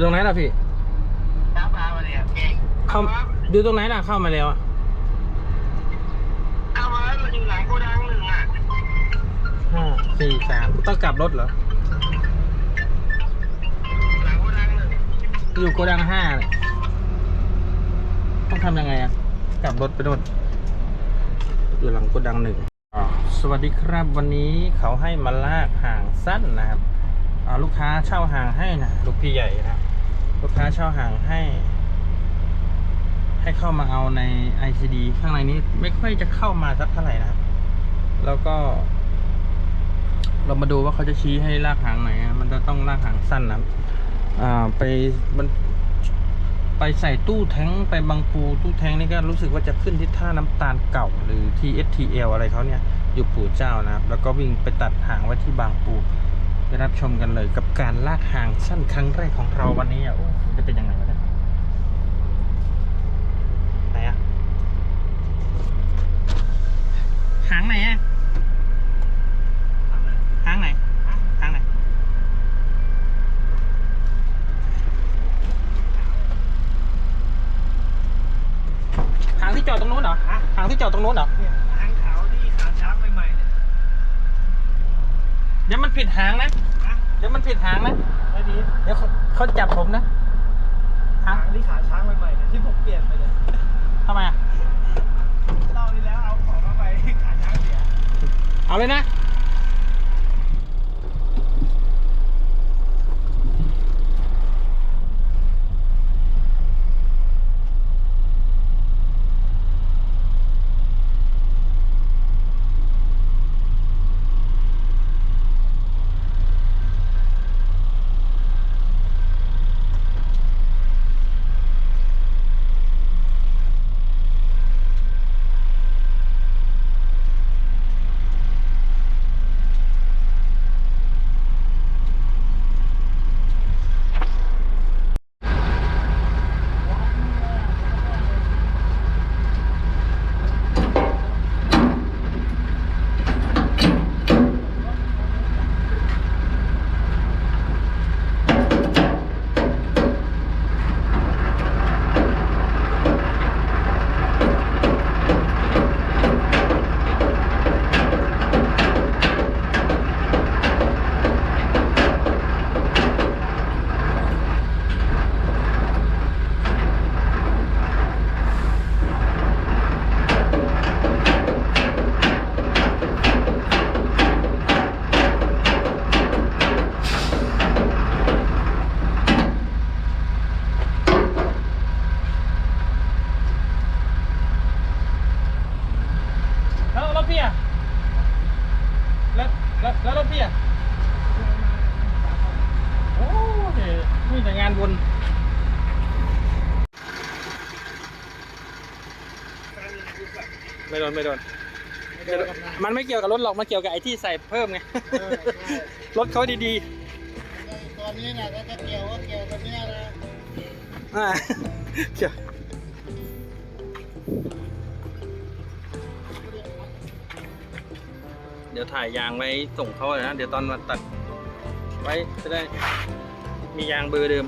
อยู่ตรงไหนล่ะพี่น้ำปลามาเนี่ยเก่งเข้าอยู่ตรงไหนล่ะเข้ามาแล้วอะเข้ามาแล้วมันอยู่หลังโกดังหนึ่งอะห้าสี่สามต้องกลับรถเหรอ หลังโกดังหนึ่งอยู่โกดังห้าเลยต้องทำยังไงอะกลับรถไปโน่นอยู่หลังโกดังหนึ่งอ่าสวัสดีครับวันนี้เขาให้มาลากห่างสั้นนะครับอ่าลูกค้าเช่าห่างให้นะลูกพี่ใหญ่นะ ลูกค้าเช่าห่างให้ ให้เข้ามาเอาใน ICD ข้างในนี้ไม่ค่อยจะเข้ามาสักเท่าไหร่นะครับ แล้วก็ เรามาดูว่าเขาจะชี้ให้ลากหางไหนอะมันจะต้องลากหางสั้นนะครับอ่าไปมันไปใส่ตู้แท้งไปบางปูตู้แท้งนี่ก็รู้สึกว่าจะขึ้นที่ท่าน้ำตาลเก่าหรือ TSTL อะไรเขาเนี่ย อยู่ปู่เจ้านะครับ แล้วก็วิ่งไปตัดหางไว้ที่บางปู ไปรับชมกันเลยกับการลากหางสั้นครั้งแรกของเราวันนี้อะโอ้จะเป็นยังไงวะเนี่ยไหนอะหางไหนอะหางไหนหางไหนหางที่จอดตรงนู้นเหรอหางที่จอดตรงนู้นเหรอ เนี่ยหางขาวที่ขาช้างใหม่ๆเนี่ย เดี๋ยวมันผิดหางนะฮะเดี๋ยวมันผิดหางนะไอ้นี้เดี๋ยวเขาเขาจับผมนะหาหางงที่ขาช้างใหม่ๆเนี่ยที่ผมเปลี่ยนไปเลยทำไมอะรอบที่แล้วเอาของเข้าไปขาช้างเสีย เอาเลยนะ แล้วรถพี่อะแล้วแล้วแล้วรถพี่อะโอ้ยมีแต่งานวนไม่โดนไม่โดน มันไม่เกี่ยวกับรถหรอกมันเกี่ยวกับไอ้ที่ใส่เพิ่มไงเออใช่ รถเขาดีตอนนี้นะถ้าจะเกี่ยวก็เกี่ยวตัวเนี้ยนะๆอ่าเกี่ยวเดี๋ยวถ่ายยางไว้ส่งเขาเลยนะ เดี๋ยวตอนมาตัดไว้จะได้มียางเบอร์เดิม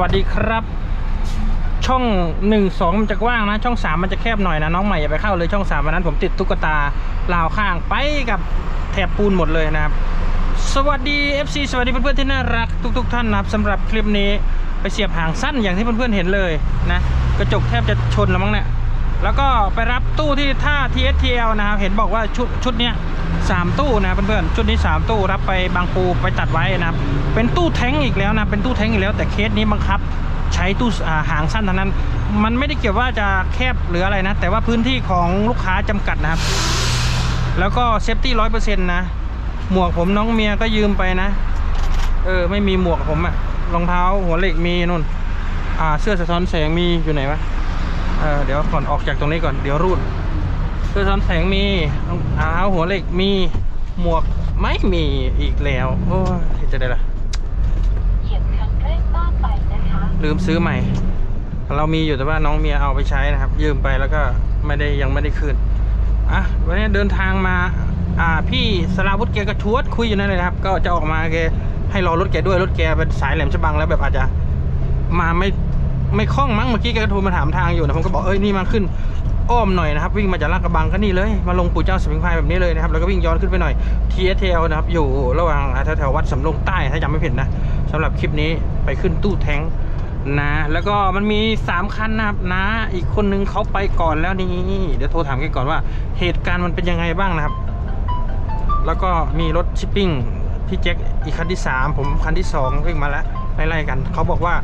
วัสดีครับ ช่องหนึ่งสองมันจะกว้างนะ ช่องสามมันจะแคบหน่อยนะ น้องใหม่อย่าไปเข้าเลยช่องสามวันนั้นผมติดตุ๊กตาลาวข้างไปกับแถบปูนหมดเลยนะครับ สวัสดี FC สวัสดีเพื่อนๆที่น่ารักทุก ๆ ท่านนะครับสำหรับคลิปนี้ไปเสียบหางสั้นอย่างที่เพื่อนๆเห็นเลยนะกระจกแทบจะชนแล้วมั้งเนี่ยแล้วก็ไปรับตู้ที่ท่า TSTL นะครับเห็นบอกว่าชุดชุดเนี้ย สามตู้นะเพื่อนๆชุดนี้สามตู้รับไปบางปูไปตัดไว้นะครับเป็นตู้แท้งอีกแล้วนะเป็นตู้แท้งอีกแล้ว แต่เคสนี้บังคับใช้ตู้อ่าหางสั้นเท่านั้น มันไม่ได้เกี่ยวว่าจะแคบหรืออะไรนะ แต่ว่าพื้นที่ของลูกค้าจำกัดนะครับ แล้วก็เซฟตี้ร้อยเปอร์เซ็นต์นะ หมวกผมน้องเมียก็ยืมไปนะ เออ ไม่มีหมวกผมอะรองเท้าหัวเหล็กมีนู่น อ่า เสื้อสะท้อนแสงมีอยู่ไหนวะ เออเดี๋ยวก่อนออกจากตรงนี้ก่อน เดี๋ยวรูด สื้อสะท้อนแสงมีรองเท้าหัวเหล็กมีหมวกไม่มีอีกแล้ว โอ้ยจะได้ละเหยียบคันเร่งมากไปนะคะ ลืมซื้อใหม่ เรามีอยู่แต่ว่าน้องเมียเอาไปใช้นะครับ ยืมไปแล้วก็ไม่ได้ยังไม่ได้คืนอะวันนี้เดินทางมา อ่าพี่สลาวุฒิแกก็ชวดคุยอยู่นั่นเลยนะครับ ก็จะออกมาแกให้รอรถแกด้วยรถแกเป็นสายแหลมฉบังแล้วแบบอาจจะมาไม่ไม่คล่องมั้งเมื่อกี้แกก็โทรมาถามทางอยู่นะผมก็บอกเอ้ยนี่มาขึ้น อ้อมหน่อยนะครับ วิ่งมาจากลาดกระบังก็นี่เลย มาลงปู่เจ้าสมิงพายแบบนี้เลยนะครับแล้วก็วิ่งย้อนขึ้นไปหน่อย TSL นะครับอยู่ระหว่างแถวแถวๆวัดสำโรงใต้ถ้าจำไม่ผิดนะสำหรับคลิปนี้ไปขึ้นตู้แทงนะแล้วก็มันมี 3 คันนะครับนะ อีกคนนึงเขาไปก่อนแล้วนี่เดี๋ยวโทรถามกันก่อนว่าเหตุการณ์มันเป็นยังไงบ้างนะครับ แล้วก็มีรถชิปปิ้งพี่แจ็คอีกคันที่ 3 ผมคันที่ 2 วิ่งมาแล้วไล่ๆกัน เขาบอกว่า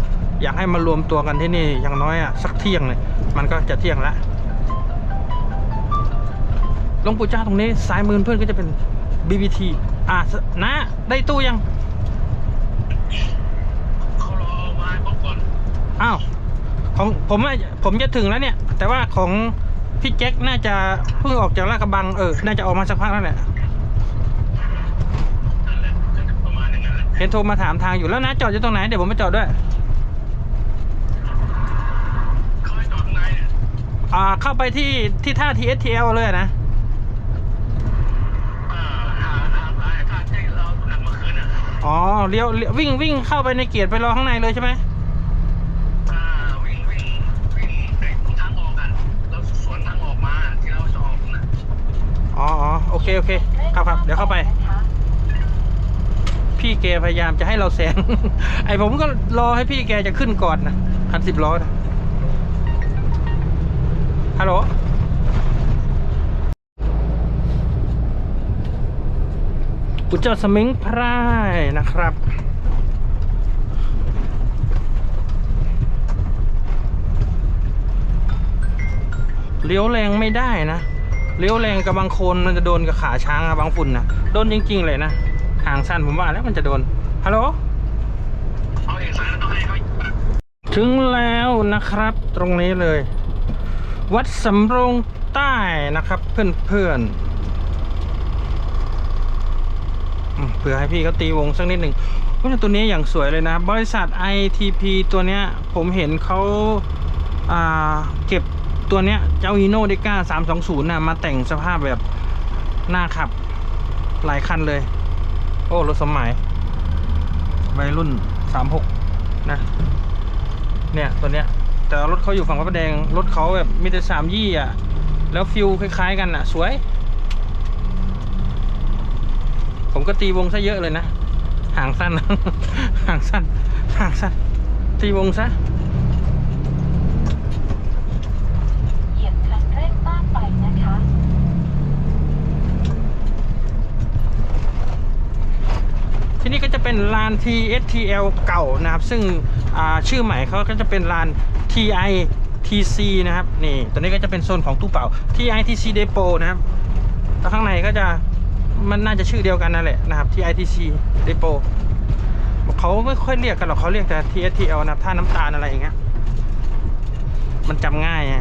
อยากให้มารวมตัวกันที่นี่อย่างน้อยอะสักเที่ยงเลยมันก็จะเที่ยงแล้ว หลวงปู่เจ้าตรงนี้ซ้ายมือเพื่อนก็จะเป็น BBT อะนะได้ตู้ยังเขารอมาครบก่อนอ้าวของผมอะผมจะถึงแล้วเนี่ย แต่ว่าของพี่แจ็คน่าจะเพิ่งออกจากลาดกระบังเออ น่าจะออกมาสักพักแล้วแหละนั่นแหละก็จะประมาณอย่างนั้นแหละเห็นโทรมาถามทางอยู่แล้วนะจอดอยู่ตรงไหนเดี๋ยวผมไปจอดด้วยเขาให้จอดข้างในเนี่ยอ่าเข้าไปที่ที่ท่า TSTL เลยนะ อ่าหาหาหาค่าแจ้งเราหนักเมื่อคืน อ๋อเลี้ยวเลี้ยววิ่งวิ่งเข้าไปในเกียรติไปรอข้างในเลยใช่ไหมอ่าวิ่งวิ่งวิ่งไอ้ทางออกกันเราสวนทางออกมาที่เราจะออกน่ะอ๋ออ๋อโอเคโอเค ครับครับเดี๋ยวเข้าไป พี่แกพยายามจะให้เราแซง ไอผมก็รอให้พี่แกจะขึ้นก่อนนะคันสิบล้อนะฮัลโหล ปุจเจ้าสมิงพรายนะครับ เลี้ยวแรงไม่ได้นะ เลี้ยวแรงกับบางคนมันจะโดนกับขาช้างอะบางฝุ่นนะโดนจริง ๆ เลยนะห่างสั้นผมว่าแล้วมันจะโดน ฮัลโหลถึงแล้วนะครับตรงนี้เลย วัดสำโรงใต้นะครับเพื่อนๆอืม เผื่อให้พี่เขาตีวงสักนิดหนึ่งว่าตัวนี้อย่างสวยเลยนะ บริษัท ITP ตัวเนี้ยผมเห็นเขาเก็บตัวเนี้ยเจ้า Hino d e c a 320นย์นะมาแต่งสภาพแบบหน้าขับหลายคันเลย โอ้รถสมัยวัยรุ่น36นะ เนี่ยตัวเนี้ยแต่รถเขาอยู่ฝั่งพระประแดง รถเขาแบบมีแต่สามยี่อะ แล้วฟิลคล้าย ๆ กันอะ สวย ผมก็ตีวงซะเยอะเลยนะห่างสั้นห่างสั้นห่างสั้น ตีวงซะเหยียบคันเร่งมากไปนะคะที่นี่ก็จะเป็นลาน TSTL เก่านะครับ ซึ่งอ่าชื่อใหม่เขาก็จะเป็นลาน TI TC นะครับนี่ตัวนี้ก็จะเป็นโซนของตู้เปล่า TI TC Depot นะครับแล้วข้างในก็จะ มันน่าจะชื่อเดียวกันนั่นแหละนะครับ TI TC Depot เขาไม่ค่อยเรียกกันหรอกเขาเรียกแต่ TSTL นะครับท่าน้ำตาลอะไรอย่างเงี้ยมันจำง่ายไง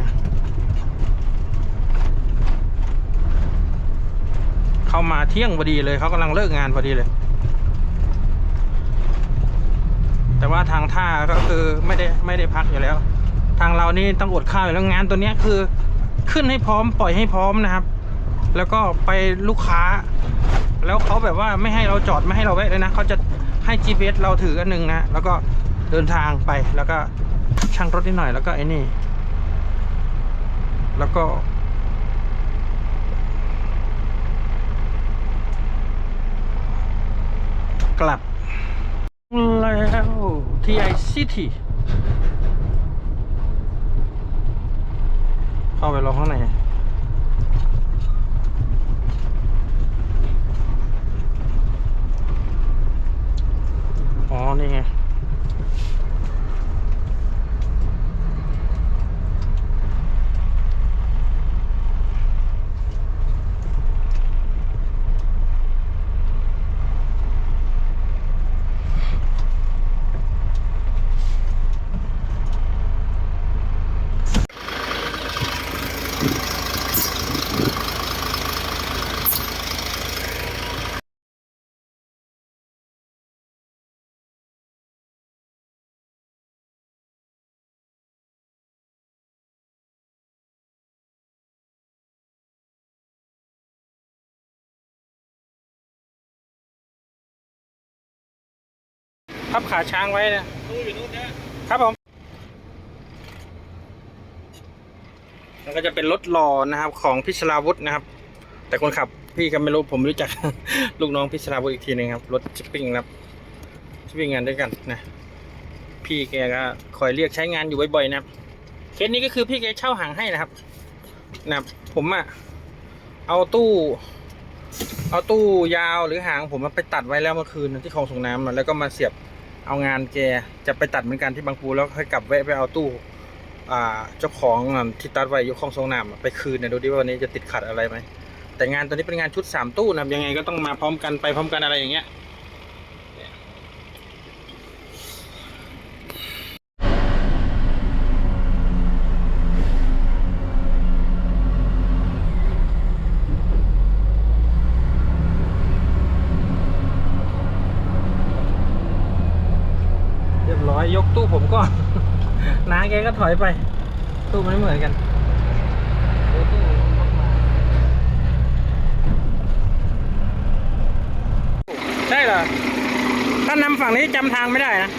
เข้ามาเที่ยงพอดีเลยเขากำลังเลิกงานพอดีเลย แต่ว่าทางท่าก็คือไม่ได้ไม่ได้พักอยู่แล้ว ทางเรานี่ต้องอดข้าวอยู่แล้วงานตัวเนี้ยคือขึ้นให้พร้อมปล่อยให้พร้อมนะครับ แล้วก็ไปลูกค้า แล้วเขาแบบว่าไม่ให้เราจอดไม่ให้เราแวะเลยนะเขาจะให้ GPS เราถืออันหนึ่งนะ แล้วก็เดินทางไปแล้วก็ชั่งรถนิดหน่อยแล้วก็ไอ้นี่ แล้วก็ กลับ แล้วที่ไอซิตี้เข้าไปรอข้างใน อ๋อ นี่ไง พับขาช้างไว้นะครับผมแล้วก็จะเป็นรถหล่อนะครับ ของพิชลาวุธนะครับ แต่คนขับพี่ก็ไม่รู้ผมรู้จักลูกน้องพิชลาวุธอีกทีหนึงครับรถชิปปิ้งนะครับชิปปิ้งงานด้วยกันนะพี่แกก็คอยเรียกใช้งานอยู่บ่อยๆนะครับเคสนี้ก็คือพี่แกเช่าหางให้นะครับนะครับผมอะเอาตู้ เอาตู้ยาวหรือหางผมมาไปตัดไว้แล้วเมื่อคืนที่คลองส่งน้ำอะแล้วก็มาเสียบ เอางานแกจะไปตัดเหมือนกันที่บางปูแล้วค่อยกลับแวะไปเอาตู้อ่าเจ้าของที่ตัดไว้ยกข้องทรงน้ำไปคืนนะดูดิว่าวันนี้จะติดขัดอะไรไหมแต่งานตัวนี้เป็นงานชุดสามตู้นะยังไงก็ต้องมาพร้อมกันไปพร้อมกันอะไรอย่างเงี้ย อยยกตู้ผมก่อน น้าแกก็ถอยไป ตู้มันไม่เหมือนกันใช่เหรอ ถ้านำฝั่งนี้จำทางไม่ได้นะ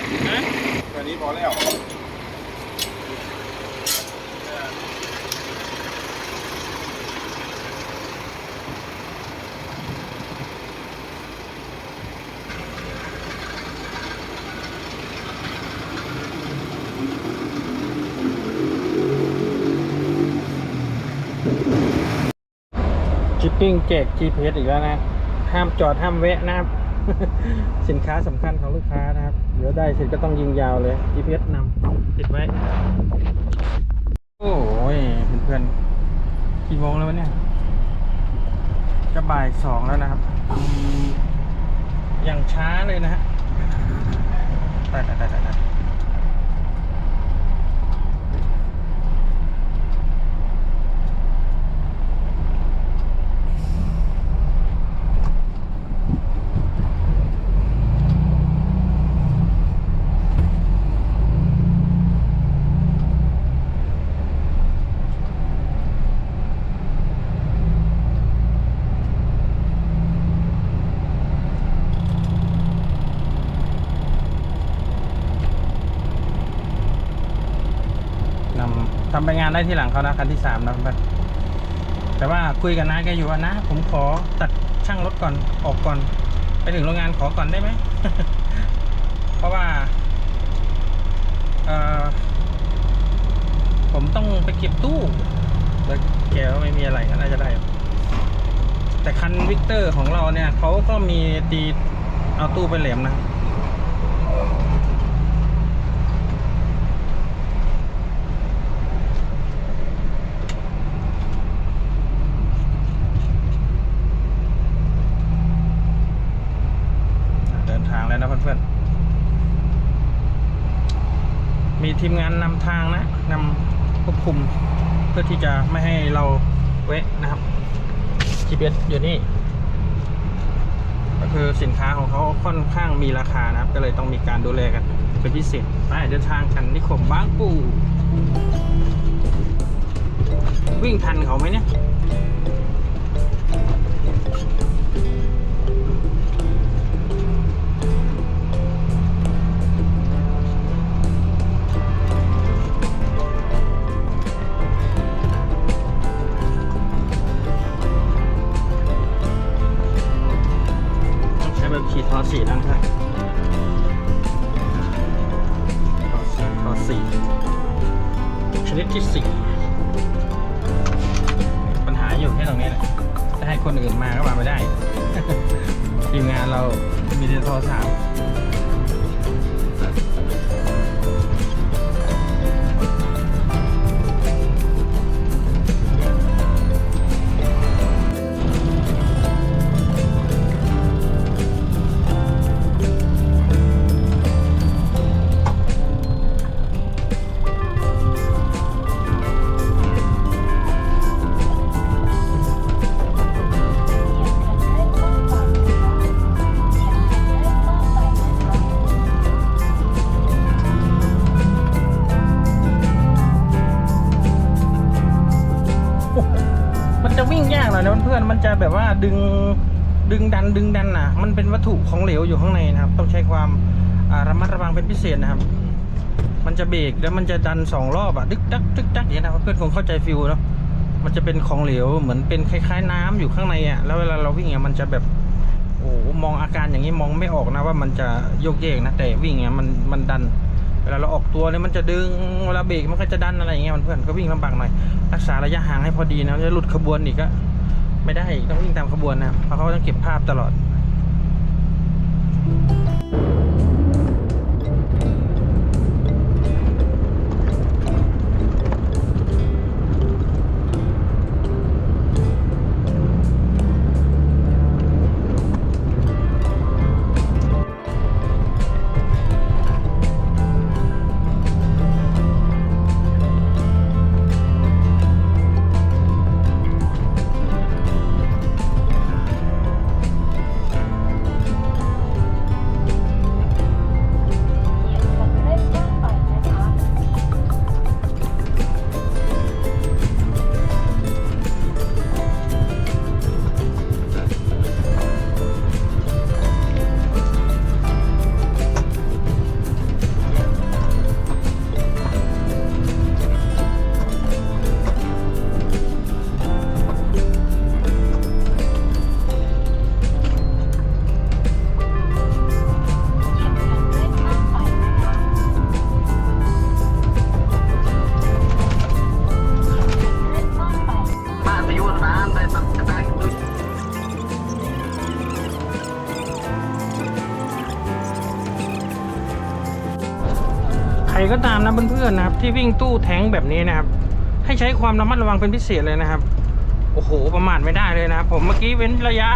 แค่นี้พอแล้ว กิ้งแจก GPS อีกแล้วนะ ห้ามจอดห้ามแวะนะครับ สินค้าสำคัญของลูกค้านะครับ เดี๋ยวได้เสร็จก็ต้องยิงยาวเลย GPS นำติดไว้ โอ้ยเพื่อนๆกี่โมงแล้ววะเนี่ยจะบ่ายสองแล้วนะครับ อย่างช้าเลยนะฮะตายตายตายตา ไปงานได้ที่หลังเขานะคันที่สามนะเพื่อนแต่ว่าคุยกับน้าแกอยู่ว่านะผมขอตัดช่างรถก่อนออกก่อน ไปถึงโรงงานขอก่อนได้ไหมเพราะว่าผมต้องไปเก็บตู้แล้วแกไม่มีอะไรก็น่าจะได้ แต่คันวิกเตอร์ของเราเนี่ยเขาก็มีตีเอาตู้ไปแหลมนะ เดินทางแล้วนะเพื่อนๆ มี ทีมงานนำทางนะนำควบคุมเพื่อที่จะไม่ให้เราเวะนะครับ GPS อยู่นี่ ก็คือสินค้าของเขาค่อนข้างมีราคานะครับ ก็เลยต้องมีการดูแลกัน เป็นพิเศษไปเดินทางกันนิคมบางปูวิ่งทันเขาไหมเนี่ย สี่นั่นครับทอสี่อสี่ชนิดที่สี่ปัญหาอยู่แค่ตรงนี้แหละจะให้คนอื่นมาก็มาไม่ได้ทีมงานเรามีแต่ทอสาม เบรกแล้วมันจะดันสองรอบอะดึกดักดึกดักอย่างนี้ยนะเพื่อนคงเข้าใจฟิลเนาะมันจะเป็นของเหลวเหมือนเป็นคล้าย ๆ น้ำอยู่ข้างในอะแล้วเวลาเราวิ่งอะมันจะแบบโอ้โหมองอาการอย่างนี้มองไม่ออกนะว่ามันจะโยกเยกนะแต่วิ่งอะมันมันดัน เวลาเราออกตัวเนี่ยมันจะดึงเวลาเบรกมันก็จะดันอะไรอย่างเงี้ยเพื่อนก็วิ่งลำบากหน่อยรักษาระยะห่างให้พอดีนะจะหลุดขบวนอีกก็ไม่ได้ต้องวิ่งตามขบวนนะเพราะเขาต้องเก็บภาพตลอด ก็ตามนะเพื่อนๆนะครับ ที่วิ่งตู้แท้งแบบนี้นะครับ ให้ใช้ความระมัดระวังเป็นพิเศษเลยนะครับ โอ้โหประมาทไม่ได้เลยนะครับ ผมเมื่อกี้เว้นระยะ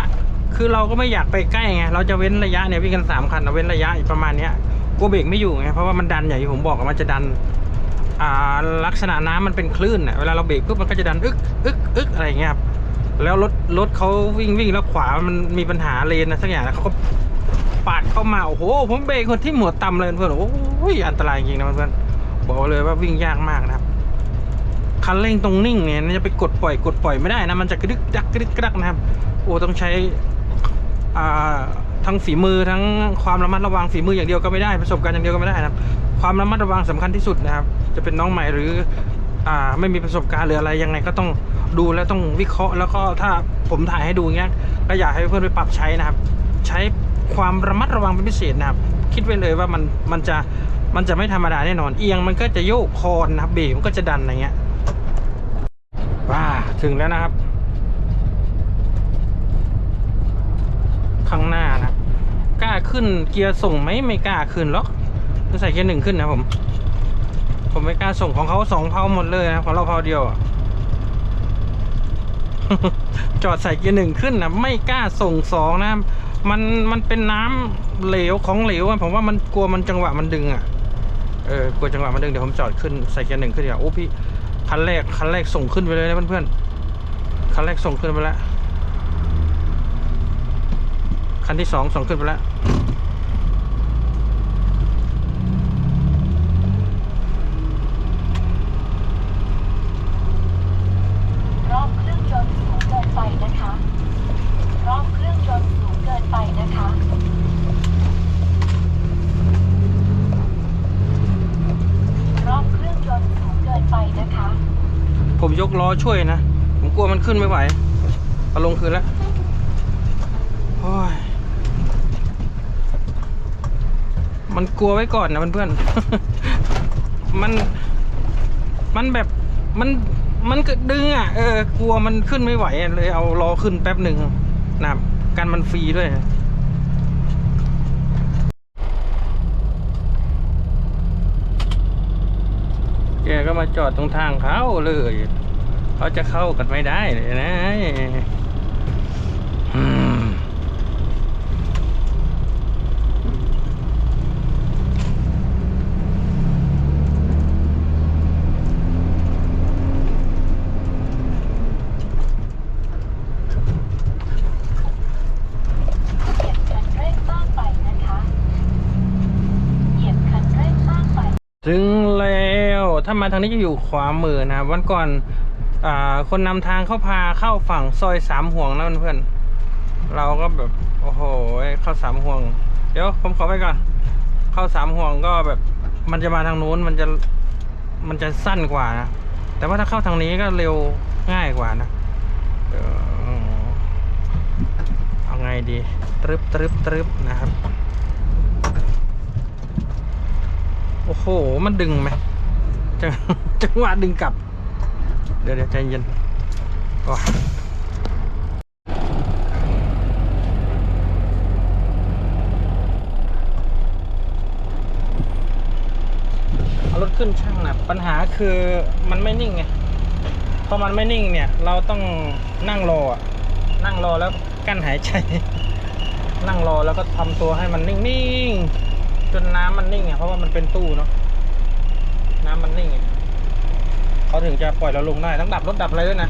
คือเราก็ไม่อยากไปใกล้ไงเราจะเว้นระยะเนี่ยวิ่งกันสามคันเราเว้นระยะประมาณเนี้ยกลัวเบรกไม่อยู่ไงเพราะว่ามันดันอย่างที่ผมบอกมันจะดันอ่าลักษณะน้ำมันเป็นคลื่นอะเวลาเราเบรกปุ๊บมันก็จะดันอึกอึกอึกอะไรเงี้ยครับแล้วรถรถเขาวิ่งวิ่งแล้วขวามันมีปัญหาเลนนะสักอย่างแล้วเขาก็ ปาดเข้ามาโอ้โหผมเบรกคนที่หัวดต่ำเลยเพื่อนโอ้ยอันตรายจริงนะเพื่อนบอกเลยว่าวิ่งยากมากนะครับคันเร่งตรงนิ่งเนี่ยจะไปกดปล่อยกดปล่อยไม่ได้นะมันจะกระดึกดักกระดึกกระดักนะครับโอ้ต้องใช้อ่าทั้งฝีมือทั้งความระมัดระวังฝีมืออย่างเดียวก็ไม่ได้ประสบการณ์อย่างเดียวก็ไม่ได้นะครับ ความระมัดระวังสำคัญที่สุดนะครับ จะเป็นน้องใหม่หรืออ่าไม่มีประสบการณ์หรืออะไรยังไงก็ต้องดูแล้วต้องวิเคราะห์ แล้วก็ถ้าผมถ่ายให้ดูเงี้ยก็อยากให้เพื่อนไปปรับใช้นะครับ ใช้ ความระมัดระวังเป็นพิเศษนะครับ คิดไว้เลยว่ามันมันจะมันจะไม่ธรรมดาแน่นอน เอียงมันก็จะโยกคอนนะครับเบรกมันก็จะดันอะไรเงี้ยว้าถึงแล้วนะครับ ข้างหน้านะกล้าขึ้นเกียร์ส่งไหมไม่กล้าขึ้นหรอกจะใส่เกียร์หนึ่งขึ้นนะผม ผมไม่กล้าส่งของเขาสองเพาหมดเลยนะของเราเพาเดียวจอดใส่เกียร์หนึ่งขึ้นนะไม่กล้าส่งสองนะ มันมันเป็นน้ำเหลวของเหลวอะผมว่ามันกลัวมันจังหวะมันดึงอะเออกลัวจังหวะมันดึงเดี๋ยวผมจอดขึ้นใส่เกียร์หนึ่งขึ้นเดี๋ยวาโอ้พี่คันแรกคันแรกส่งขึ้นไปเลยนะเพื่อนๆคันแรกส่งขึ้นไปแล้วคันที่สองส่งขึ้นไปแล้ว รอบเครื่องยนต์สูงเกินไปนะคะ รอบเครื่องยนต์สูงเกินไปนะคะ รอบเครื่องยนต์สูงเกินไปนะคะ ผมย กล้อช่วยนะ ผมกลัวมันขึ้นไม่ไหวเอาลงคืนแล้วโอ้ยมันกลัวไว้ก่อนนะเพื่อนๆ มัน มันแบบ มัน มันก็ดึงอะ เออ กลัวมันขึ้นไม่ไหวเลยเอารอขึ้นแป๊บหนึ่งนะกันมันฟรีด้วย แกก็มาจอดตรงทางเขาเลย เขาจะเข้ากันไม่ได้เลยนะอืมเหยียบคันเร่งมากไปนะคะเหยียบคันเร่งมากไปถึงแล้ว ถ้ามาทางนี้จะอยู่ขวามือนะครับ วันก่อนอ่า คนนำทางเขาพาเข้าฝั่งซอยสามห่วงนะเพื่อนๆเราก็แบบโอ้โหเข้าสามห่วง เดี๋ยวผมขอไปก่อน เข้าสามห่วงก็แบบมันจะมาทางนู้นมันจะมันจะสั้นกว่านะแต่ว่าถ้าเข้าทางนี้ก็เร็วง่ายกว่านะเดี๋ยวเอาไงดีตรึบตรึบตรึบนะครับโอ้โหมันดึงไหมจังจังหวะดึงกลับ เดี๋ยวเดี๋ยวใจเย็นว้าเอารถขึ้นช่างนะปัญหาคือมันไม่นิ่งไงพอมันไม่นิ่งเนี่ย เราต้องนั่งรออะนั่งรอแล้วกั้นหายใจ นั่งรอแล้วก็ทำตัวให้มันนิ่งๆจนน้ำมันนิ่งอะเพราะว่ามันเป็นตู้เนาะน้ำมันนิ่งอะ เขาถึงจะปล่อยเราลงได้ต้องดับรถดับอะไรด้วยนะ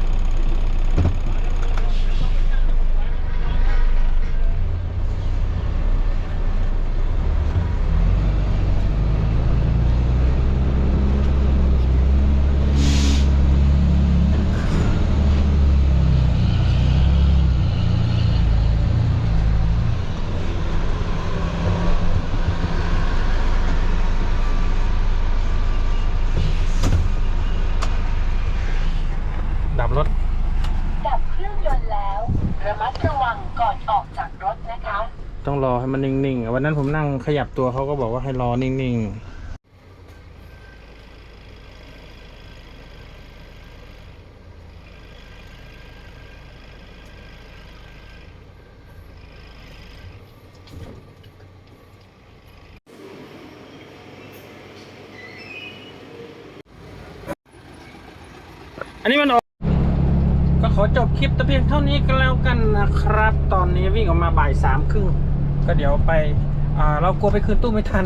ดับรถ ดับเครื่องยนต์แล้ว ระมัดระวังก่อนออกจากรถนะคะ ต้องรอให้ มันนิ่งๆวันนั้นผมนั่งขยับตัวเขาก็บอกว่าให้รอนิ่งๆอันนี้มันออกก็ขอจบคลิปแต่เพียงเท่านี้ก็แล้วกันนะครับ ตอนนี้วิ่งออกมาบ่ายสามครึ่ง ก็เดี๋ยวไปเรากลัวไปคืนตู้ไม่ทัน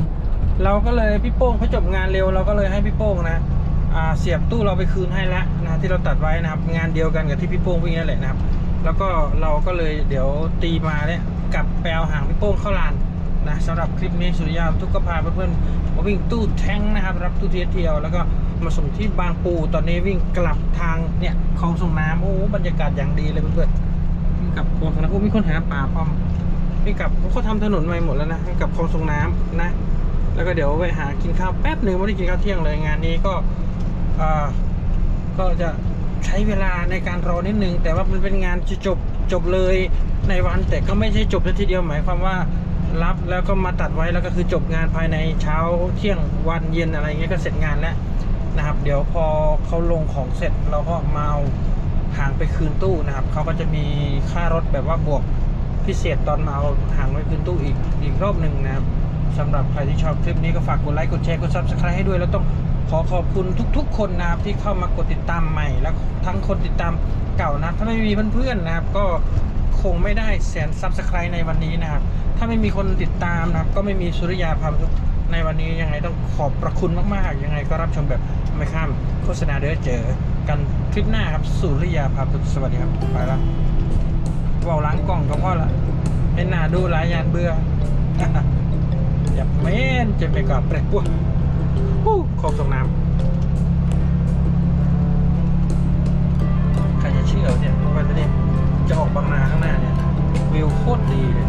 เราก็เลยพี่โป้งเขาจบงานเร็วเราก็เลยให้พี่โป้งนะเสียบตู้เราไปคืนให้แล้วนะที่เราตัดไว้นะครับ งานเดียวกันกับที่พี่โป้งวิ่งนั่นแหละนะครับ แล้วก็เราก็เลยเดี๋ยวตีมาเนี่ยกลับแปลหางพี่โป้งเข้าลานนะสำหรับคลิปนี้สุริยามทุกก็พาเพื่อนๆมาวิ่งตู้แท้งนะครับ รับตู้เทียเทียวแล้วก็มาส่งที่บางปูตอนนี้วิ่งกลับทางเนี่ยคลองส่งน้ำโอ้บรรยากาศอย่างดีเลยเพื่อนๆกับคลองส่งน้ำโอ้มีคนหาปลาพร้อม วิ่กลับเขาทำถนนใหม่หมดแล้วนะกับคลองส่งน้ำนะ แล้วก็เดี๋ยวไปหากินข้าวแป๊บหนึ่งไม่ได้กินข้าวเที่ยงเลยงานนี้ก็อก็จะใช้เวลาในการรอนิดนึง แต่ว่ามันเป็นงานจะจบจบเลยในวัน แต่ก็ไม่ใช่จบในทีเดียวหมายความว่ารับแล้วก็มาตัดไว้แล้วก็คือจบงานภายในเช้าเที่ยงวันเย็นอะไรเงี้ยก็เสร็จงานแล้วนะครับ เดี๋ยวพอเขาลงของเสร็จเราก็มาเอาหางไปคืนตู้นะครับเขาก็จะมีค่ารถแบบว่าบวก พิเศษตอนมาเอาหางไปคืนตู้อีกอีกรอบหนึ่งนะครับสำหรับใครที่ชอบคลิปนี้ก็ฝากกดไลค์กดแชร์กด subscribe ให้ด้วย แล้วต้องขอขอบคุณทุกๆ คนนะครับที่เข้ามากดติดตามใหม่ แล้วทั้งคนติดตามเก่านะ ถ้าไม่มีเพื่อนๆนะครับ ก็คงไม่ได้แสนซับสไครต์ในวันนี้นะครับ ถ้าไม่มีคนติดตามนะครับ ก็ไม่มีสุริยาพามทุกในวันนี้ยังไงต้องขอบพระคุณมากๆ ยังไงก็รับชมแบบไม่ข้ามโฆษณาเด้อเจอ กันคลิปหน้าครับสุริยาพามทุกสวัสดีครับไปละเว่าล้างกล่องก็พอละเป็นหน้าดูหลายยานเบื่ออย่าเม้นจะไปกับเปรตพวกฮู้คลอบส่งน้ำใครจะเชื่อเนี่ยวันนี้จะออกบางนาข้างหน้าเนี่ยวิวโคตรดีเลย